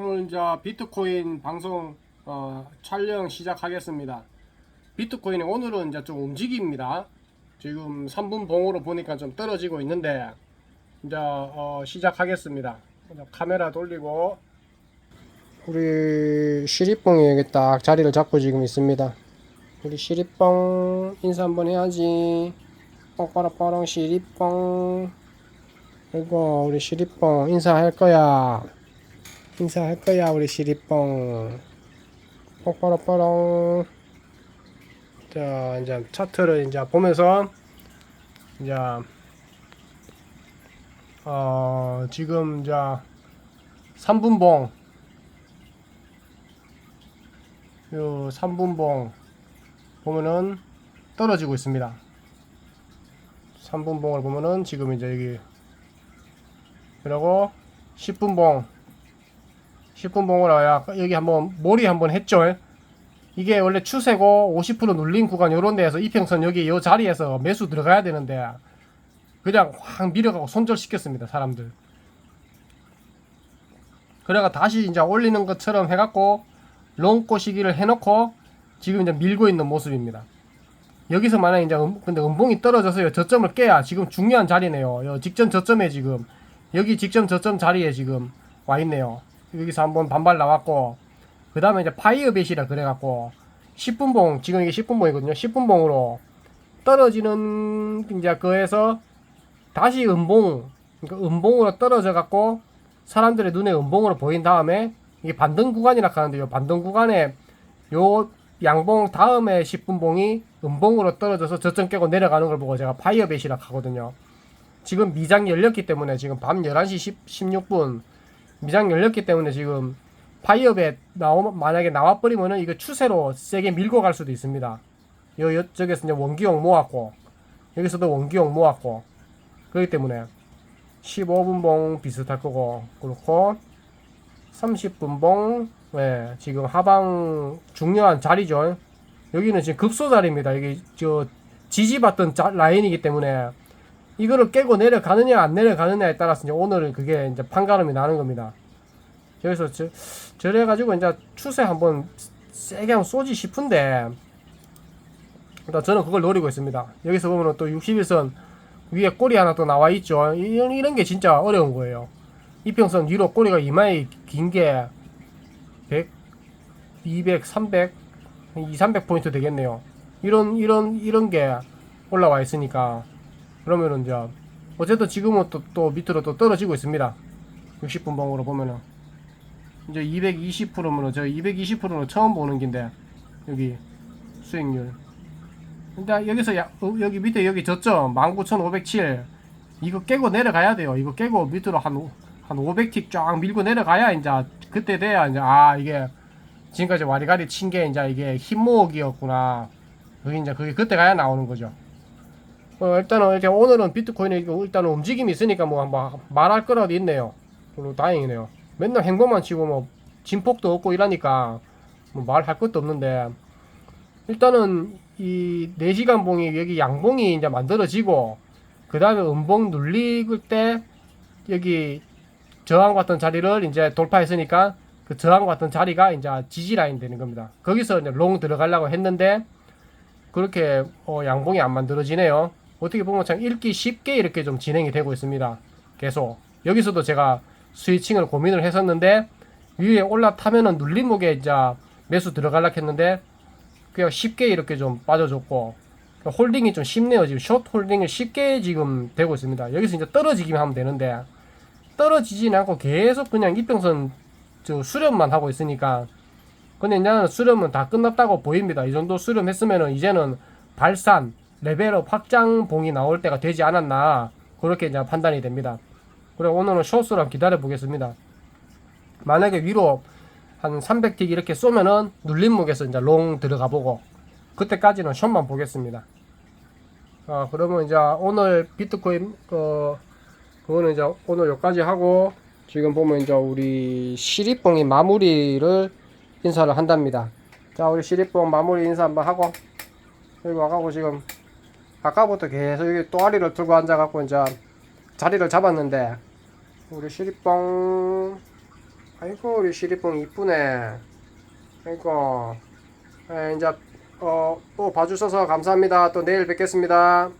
오늘 이제 비트코인 방송 어, 촬영 시작하겠습니다. 비트코인이 오늘은 이제 좀 움직입니다. 지금 3분 봉으로 보니까 좀 떨어지고 있는데 이제 어, 시작하겠습니다. 카메라 돌리고 우리 시리뽕이 여기 딱 자리를 잡고 지금 있습니다. 우리 시리뽕 인사 한번 해야지. 뽕빠라빠랑 시리뽕. 그리고 우리 시리뽕 인사할 거야. 인사할 거야 우리 시리뽕. 뽕빠라빠랑. 자 이제 차트를 이제 보면서 이제 어 지금 이제 3분봉 요 3분봉 보면은 떨어지고 있습니다. 3분봉을 보면은 지금 이제 여기 그리고 10분봉 10분봉을 아야 여기 한번 몰이 한번 했죠. 이게 원래 추세고 50% 눌린 구간 요런 데에서 이평선 여기 요 자리에서 매수 들어가야 되는데 그냥 확 밀어가고 손절시켰습니다 사람들. 그래가 다시 이제 올리는 것처럼 해갖고 롱꼬 시기를 해놓고 지금 이제 밀고 있는 모습입니다. 여기서 만약 이제 음, 근데 음봉이 떨어져서요. 저점을 깨야 지금 중요한 자리네요. 요 직전 저점에 지금 여기 직전 저점 자리에 지금 와 있네요 여기서 한번 반발 나왔고 그 다음에 이제 파이어벳이라 그래갖고 10분봉 지금 이게 10분봉이거든요. 10분봉으로 떨어지는 이제 그에서 다시 음봉 그러니까 음봉으로 떨어져 갖고 사람들의 눈에 음봉으로 보인 다음에 이게 반등 구간이라 하는데 요. 반등 구간에 요 양봉 다음에 10분봉이 음봉으로 떨어져서 저점 깨고 내려가는 걸 보고 제가 파이어벳이라 하거든요. 지금 미장 열렸기 때문에 지금 밤 11시 10, 16분 미장 열렸기 때문에 지금 파이어벳 나오 만약에 나와 버리면은 이거 추세로 세게 밀고 갈 수도 있습니다. 요 여쪽에서 이제 원기용 모았고 여기서도 원기용 모았고 그렇기 때문에 15분 봉 비슷할 거고 그렇고 30분 봉 예, 지금 하방 중요한 자리죠. 여기는 지금 급소 자리입니다. 여기 저 지지받던 자, 라인이기 때문에 이거를 깨고 내려가느냐 안 내려가느냐에 따라서 이제 오늘은 그게 이제 판가름이 나는 겁니다. 그래서 저, 저래 가지고 이제 추세 한번 세게 한번 쏘지 싶은데 일단 저는 그걸 노리고 있습니다. 여기서 보면 또 61선 위에 꼬리 하나 또 나와 있죠. 이런, 이런 게 진짜 어려운 거예요. 이평선 위로 꼬리가 이마에 긴 게 100, 200, 300, 2, 300 포인트 되겠네요. 이런, 이런, 이런 게 올라와 있으니까. 그러면은 이제, 어쨌든 지금은 또, 또 밑으로 또 떨어지고 있습니다. 60분 봉으로 보면은. 이제 220%면 저 220%는 처음 보는 긴데 여기 수익률. 근데 여기서 야, 어, 여기 밑에 여기 저점 19,507 이거 깨고 내려가야 돼요. 이거 깨고 밑으로 한, 오- 한 500틱 쫙 밀고 내려가야 이제 그때 돼야 이제 아 이게 지금까지 와리가리 친 게 이제 이게 힘 모으기였구나. 그게 이제 그게 그때 가야 나오는 거죠 어, 일단은 이렇게 오늘은 비트코인이 이거 일단은 움직임이 있으니까 뭐 한번 말할 거라도 있네요 그리고 다행이네요 맨날 행보만 치고 뭐 진폭도 없고 이러니까 뭐 말할 것도 없는데 일단은 이 4시간 봉이 여기 양봉이 이제 만들어지고 그 다음에 음봉 눌릴 때 여기 저항 같은 자리를 이제 돌파했으니까 그 저항 같은 자리가 이제 지지 라인 되는 겁니다. 거기서 이제 롱 들어가려고 했는데 그렇게 어, 양봉이 안 만들어지네요. 어떻게 보면 참 읽기 쉽게 이렇게 좀 진행이 되고 있습니다. 계속 여기서도 제가 스위칭을 고민을 했었는데 위에 올라타면은 눌림목에 이제 매수 들어가려 했는데 그냥 쉽게 이렇게 좀 빠져줬고 홀딩이 좀 쉽네요. 지금 숏 홀딩을 쉽게 지금 되고 있습니다. 여기서 이제 떨어지기만 하면 되는데 떨어지지는 않고 계속 그냥 이평선 저 수렴만 하고 있으니까 근데 이제는 수렴은 다 끝났다고 보입니다. 이 정도 수렴했으면은 이제는 발산 레벨업 확장 봉이 나올 때가 되지 않았나 그렇게 이제 판단이 됩니다 그리고 오늘은 한번 기다려 보겠습니다. 만약에 위로 한 300틱 이렇게 쏘면은 눌림목에서 이제 롱 들어가 보고 그때까지는 숏만 보겠습니다. 아 그러면 이제 오늘 비트코인 어 그거는 이제 오늘 여기까지 하고 지금 보면 이제 우리 시리뽕이 마무리를 인사를 한답니다. 자 우리 시리뽕 마무리 인사 한번 하고 여기 와가고 지금 아까부터 계속 여기 또아리를 들고 앉아갖고 이제 자리를 잡았는데 우리 시리뽕 아이고 우리 시리뽕 이쁘네. 아이고. 에, 이제 어, 또 봐주셔서 감사합니다. 또 내일 뵙겠습니다.